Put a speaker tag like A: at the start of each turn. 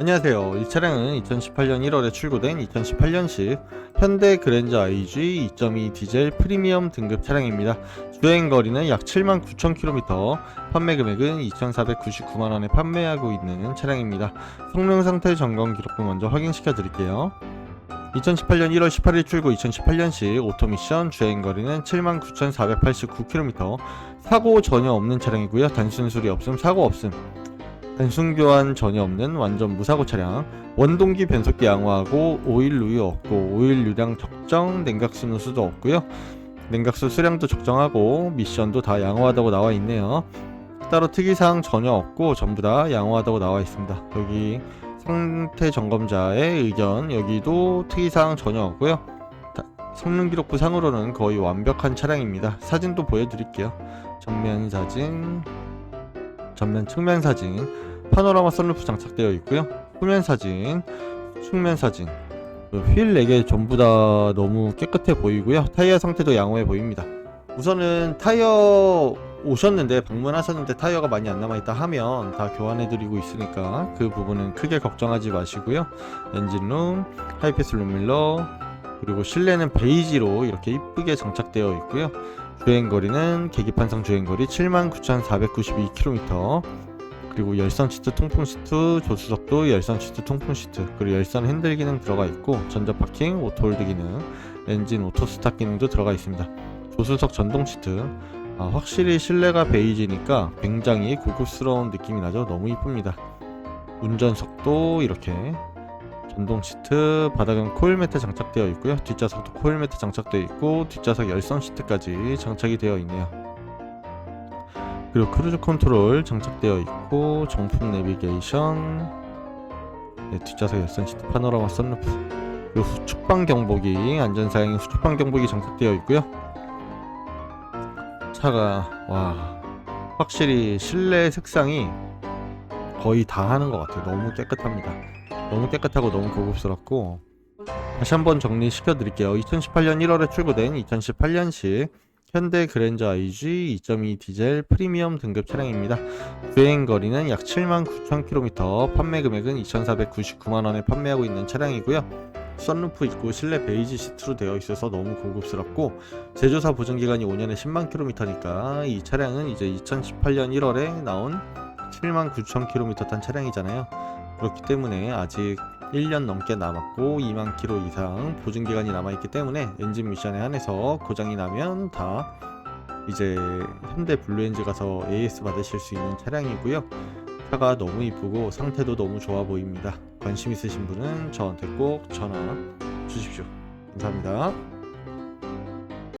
A: 안녕하세요. 이 차량은 2018년 1월에 출고된 2018년식 현대 그랜저 IG 2.2 디젤 프리미엄 등급 차량입니다. 주행 거리는 약 79,000km, 판매 금액은 2,499만원에 판매하고 있는 차량입니다. 성능 상태 점검 기록부 먼저 확인시켜 드릴게요. 2018년 1월 18일 출고 2018년식 오토미션 주행 거리는 79,489km, 사고 전혀 없는 차량이고요. 단순 수리 없음, 사고 없음. 단순 교환 전혀 없는 완전 무사고 차량. 원동기 변속기 양호하고 오일 누유 없고 오일 유량 적정 냉각수 누수도 없고요. 냉각수 수량도 적정하고 미션도 다 양호하다고 나와 있네요. 따로 특이사항 전혀 없고 전부 다 양호하다고 나와 있습니다. 여기 상태 점검자의 의견 여기도 특이사항 전혀 없고요. 다- 성능 기록부 상으로는 거의 완벽한 차량입니다. 사진도 보여드릴게요. 전면 사진 전면 측면 사진 파노라마 썬루프 장착되어 있고요. 후면 사진, 측면 사진. 그휠 4개 전부 다 너무 깨끗해 보이고요. 타이어 상태도 양호해 보입니다. 우선은 타이어 오셨는데 방문하셨는데 타이어가 많이 안 남아있다 하면 다 교환해드리고 있으니까 그 부분은 크게 걱정하지 마시고요. 엔진룸, 하이패스 룸밀러, 그리고 실내는 베이지로 이렇게 이쁘게 장착되어 있고요. 주행거리는 계기판상 주행거리 79,492km 그리고 열선 시트 통풍 시트 조수석도 열선 시트 통풍 시트. 그리고 열선 핸들 기능 들어가 있고 전자 파킹 오토 홀드 기능 엔진 오토 스탑 기능도 들어가 있습니다. 조수석 전동 시트. 아, 확실히 실내가 베이지니까 굉장히 고급스러운 느낌이 나죠. 너무 이쁩니다. 운전석도 이렇게 전동 시트 바닥은 코일 매트 장착되어 있고요. 뒷좌석도 코일 매트 장착되어 있고 뒷좌석 열선 시트까지 장착이 되어 있네요. 그리고 크루즈 컨트롤 장착되어 있고 정품 내비게이션 네, 뒷좌석 열선 시트 파노라마 썬루프. 그리고 후축방 경보기 안전사양인 후축방 경보기 장착되어 있고요. 차가 와 확실히 실내 색상이 거의 다 하는 것 같아요. 너무 깨끗합니다 너무 깨끗하고 너무 고급스럽고 다시 한번 정리시켜 드릴게요 2018년 1월에 출고된 2018년식 현대 그랜저 IG 2.2 디젤 프리미엄 등급 차량입니다. 주행 거리는 약 79,000km, 판매 금액은 2,499만 원에 판매하고 있는 차량이고요. 썬루프 있고 실내 베이지 시트로 되어 있어서 너무 고급스럽고 제조사 보증 기간이 5년에 10만 킬로미터니까 이 차량은 이제 2018년 1월에 나온 79,000km 탄 차량이잖아요. 그렇기 때문에 아직 1년 넘게 남았고 2만 킬로 이상 보증 기간이 남아 있기 때문에 엔진 미션에 한해서 고장이 나면 다 이제 현대 블루엔즈 가서 AS 받으실 수 있는 차량이고요. 차가 너무 이쁘고 상태도 너무 좋아 보입니다. 관심 있으신 분은 저한테 꼭 전화 주십시오. 감사합니다.